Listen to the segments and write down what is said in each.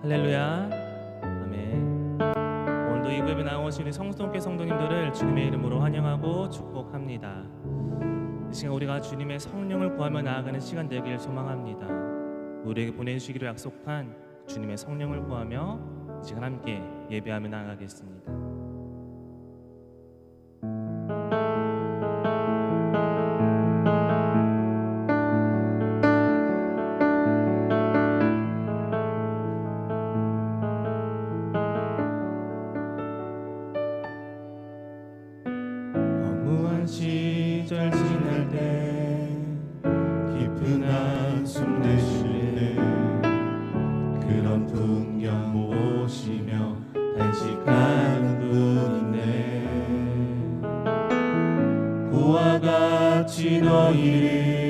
할렐루야. 아멘. 오늘도 이 예배 나오신 우리 성도께 성도님들을 주님의 이름으로 환영하고 축복합니다. 이 시간 우리가 주님의 성령을 구하며 나아가는 시간 되길 소망합니다. 우리에게 보내주시기로 약속한 주님의 성령을 구하며 이 시간 함께 예배하며 나아가겠습니다. 한숨 내쉴래 그런 풍경 보시며 단식하는 분인데 그와 같이 너희를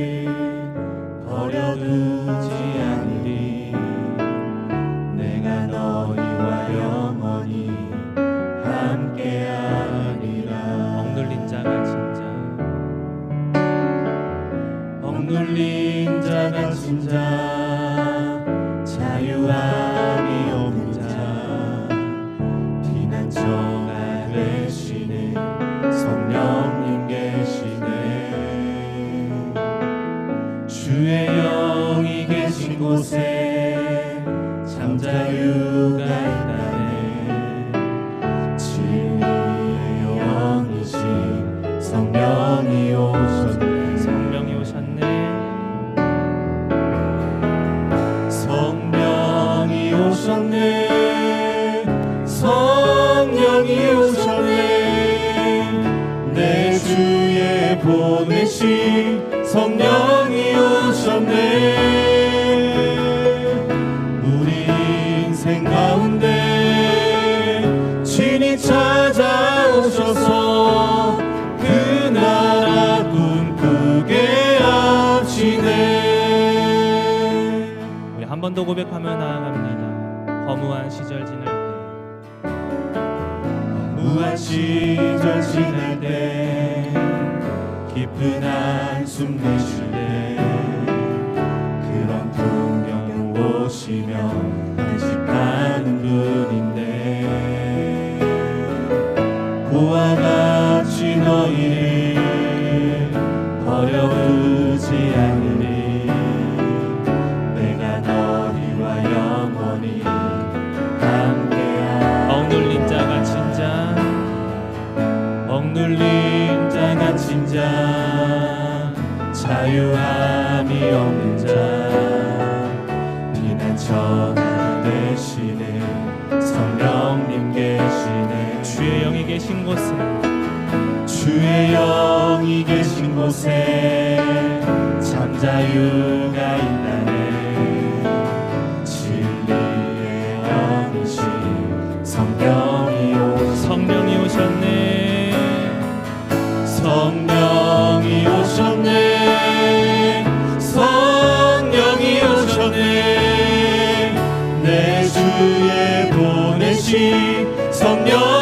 주의 영이 계신 곳에 번 더 고백하며 나아갑니다. 허무한 시절 지날 때. 허무한 시절 지날 때. 깊은 한숨 내쉴 때. 그런 풍경 보시며 단식하는 분인데. 같 진자 자유함이 없는 자 피난처가 되시네 성령님 계시네. 주의 영이 계신 곳에 주의 영이 계신 곳에 잠자유 성령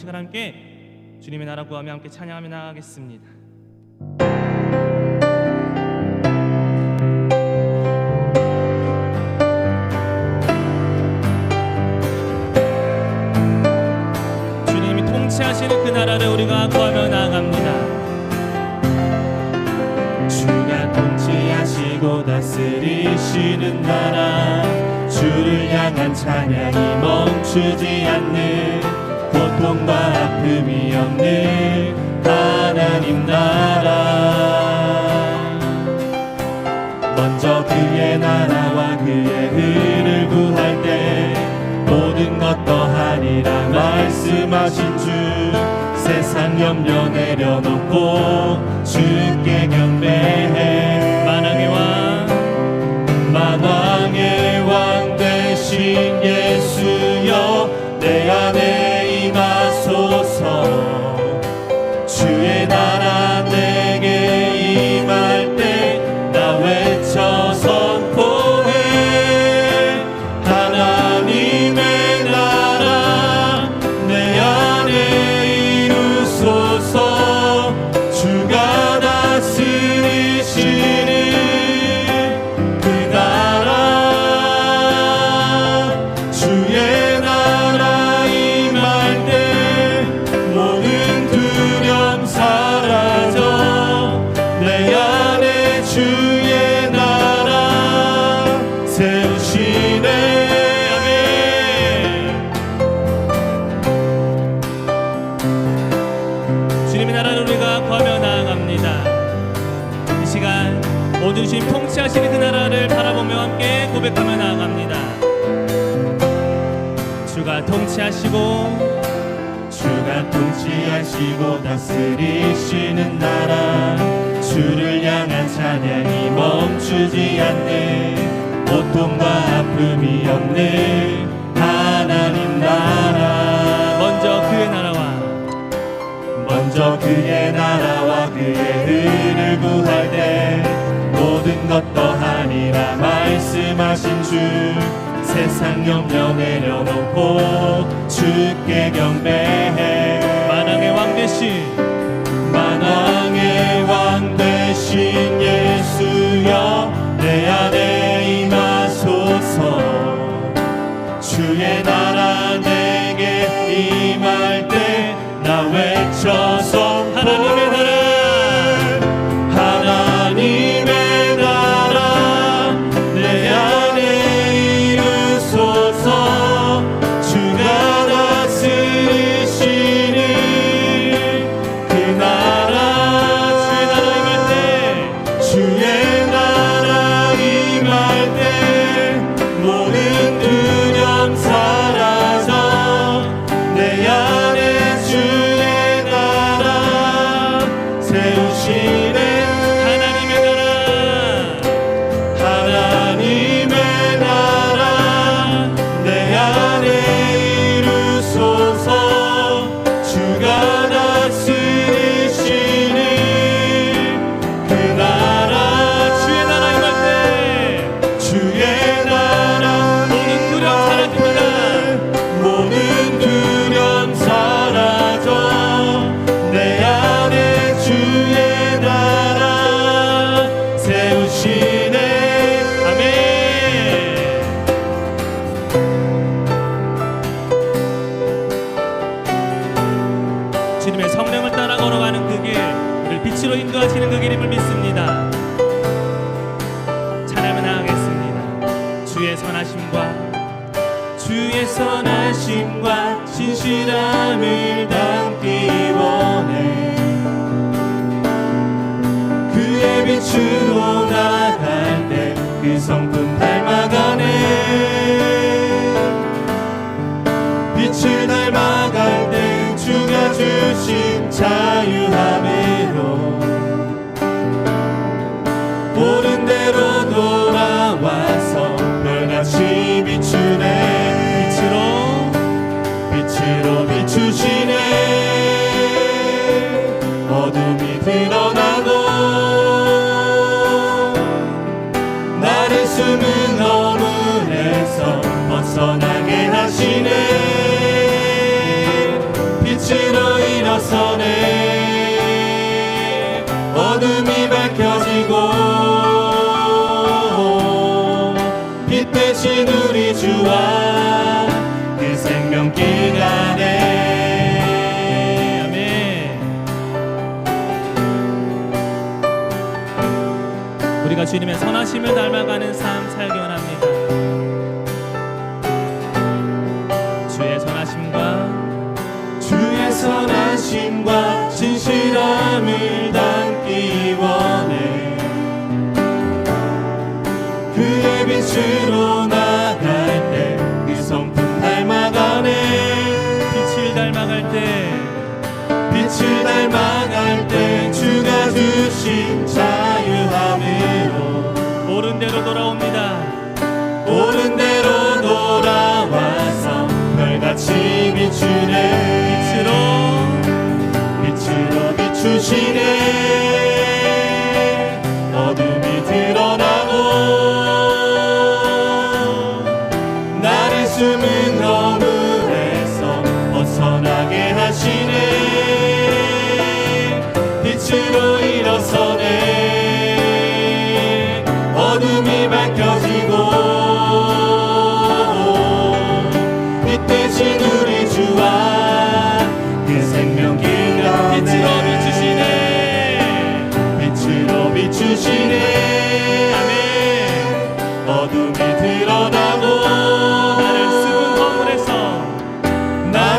시간 함께 주님의 나라 구하며 함께 찬양하며 나가겠습니다. 그 나라를 우리가 구하며 나아갑니다. 주가 통치하시고 다스리시는 나라 주를 향한 찬양이 멈추지 않는 고통과 아픔이 없는 하나님 나라. 먼저 그의 나라와 그의 의를 구할 때 모든 것 더하리라 말씀하신 주. 세상 염려 내려놓고 주께 경배해. 만왕의 왕 만왕의 왕 되신 예수여 내 안에 모든 주님 통치하시는 그 나라를 바라보며 함께 고백하며 나아갑니다. 주가 통치하시고 주가 통치하시고 다스리시는 나라. 주를 향한 찬양이 멈추지 않는 고통과 아픔이 없는 하나님 나라. 먼저 그의 나라와 먼저 그의 나라와 그의 의를 구할 때 모든 것 더하리라 말씀하신 주. 세상 염려 내려놓고 주께 경배해. 만왕의 왕 대신 우리가 주님의 선하심을 닮아가는 삶 살기 원합니다. 주의 선하심과 주의 선하심과 去。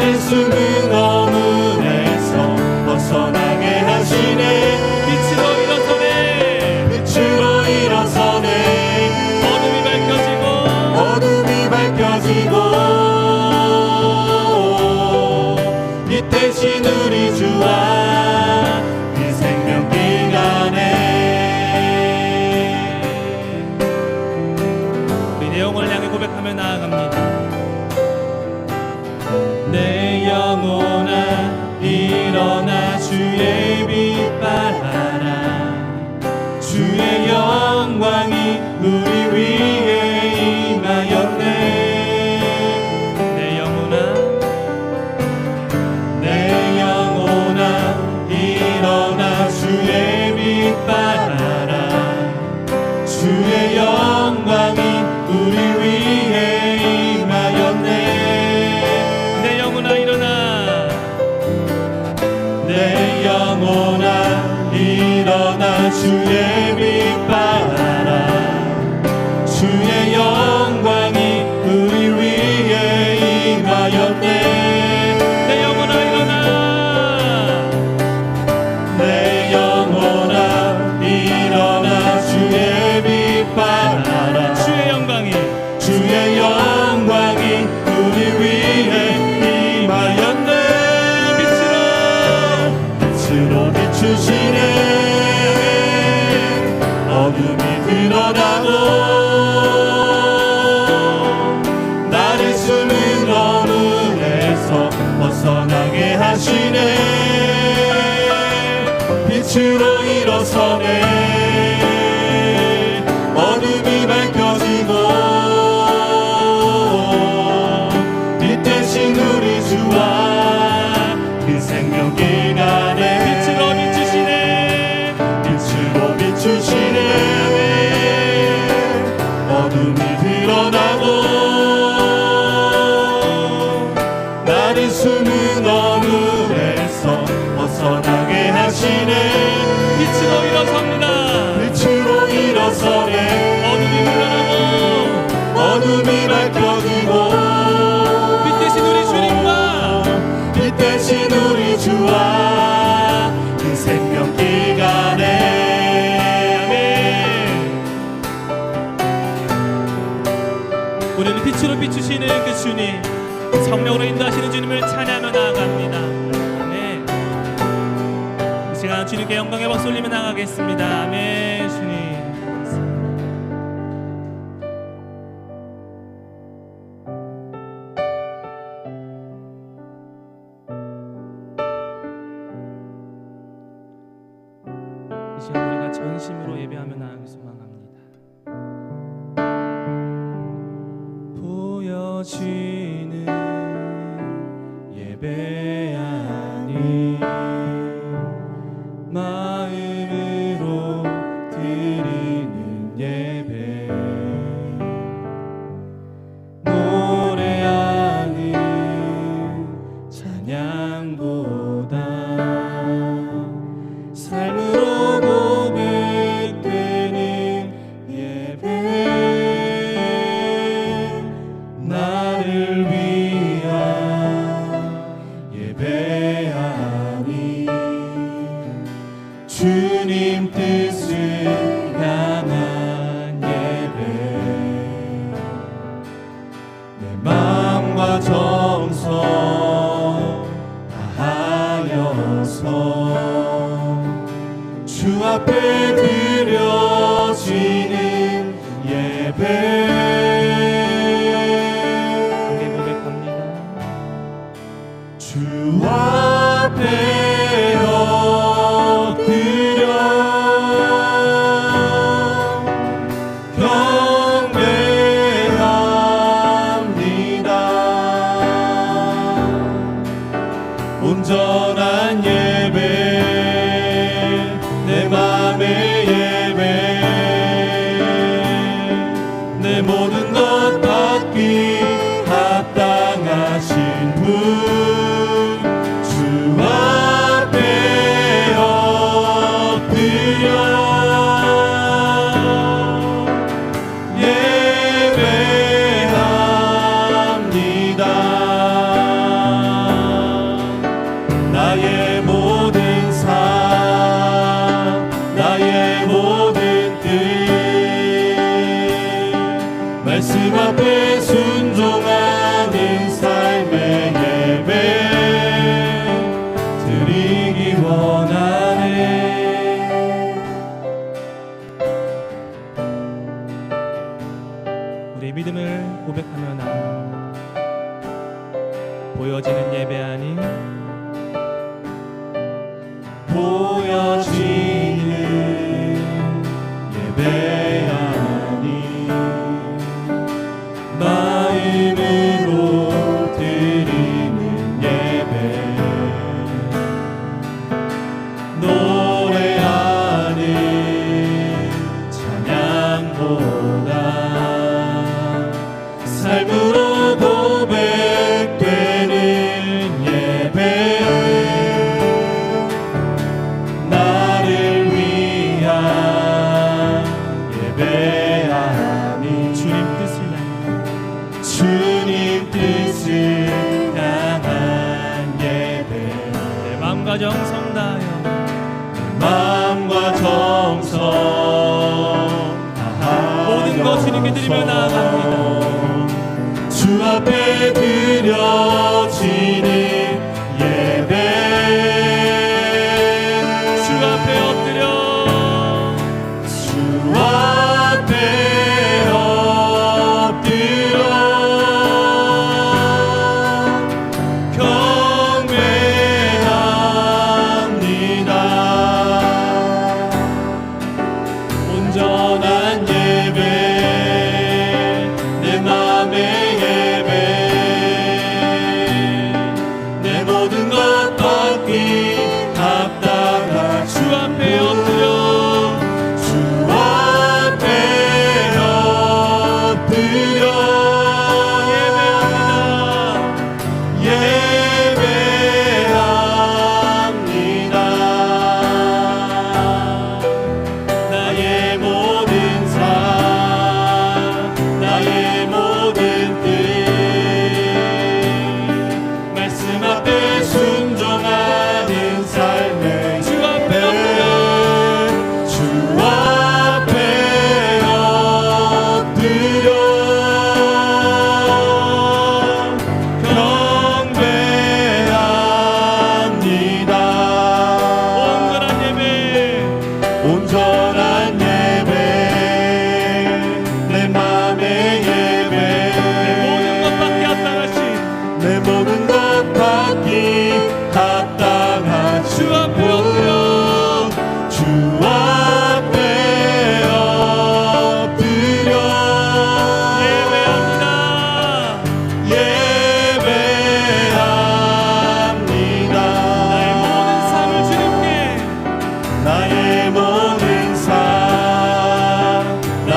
れすぐの 주시 그 주님 성령으로 인도하시는 주님을 찬양하며 나아갑니다. 아멘. 이 시간 주님께 영광의 박수 올리며 나가겠습니다. 아멘 주님. 마음과 정성 다여 마음과 정성 모든 것 주님께 드리며 나아갑니다.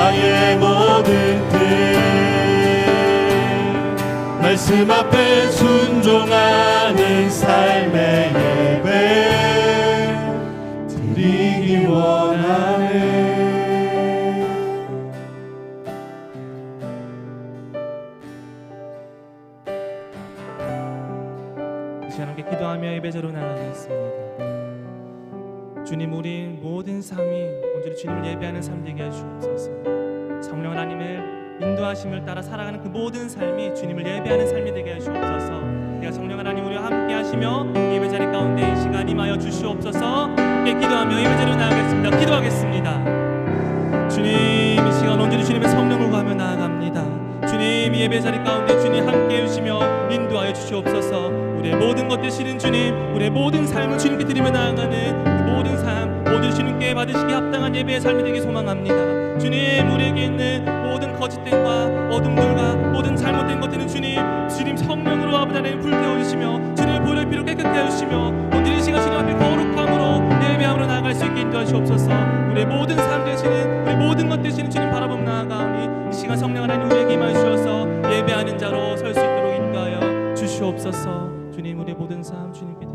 나의 모든 뜻 말씀 앞에 순종하는 삶의 예배. 주님 우리 모든 삶이 온전히 주님을 예배하는 삶 되게 하시옵소서. 성령 하나님의 인도하심을 따라 살아가는 그 모든 삶이 주님을 예배하는 삶이 되게 하시옵소서. 내가 성령 하나님 우리와 함께 하시며 예배 자리 가운데 이 시간 임하여 주시옵소서. 함께 기도하며 예배 자리로 나가겠습니다. 기도하겠습니다. 주님 이 시간 온전히 주님의 성령을 구하며 나아갑니다. 주님 이 예배 자리 가운데 주님 함께 해주시며 인도하여 주시옵소서. 우리의 모든 것 되시는 주님, 우리의 모든 삶을 주님께 드리며 나아가는 그 모든 주님께 받으시기 합당한 예배의 삶이 되기 소망합니다. 주님 우리에게 있는 모든 거짓됨과 어둠들과 모든 잘못된 것들은 주님, 주님 성령으로 아버지 하나님 불태워 주시며 주님의 보혈 피로 깨끗게 하시며 오늘 이 시간 주님 앞에 거룩함으로 예배함으로 나아갈 수 있게 인도하시옵소서. 우리의 모든 삶 되시는 우리 모든 것 되시는 주님 바라보며 나아가오니 이 시간 성령 하나님 우리에게 임하여 주셔서 예배하는 자로 설 수 있도록 인도하여 주시옵소서. 주님 우리의 모든 삶 주님께.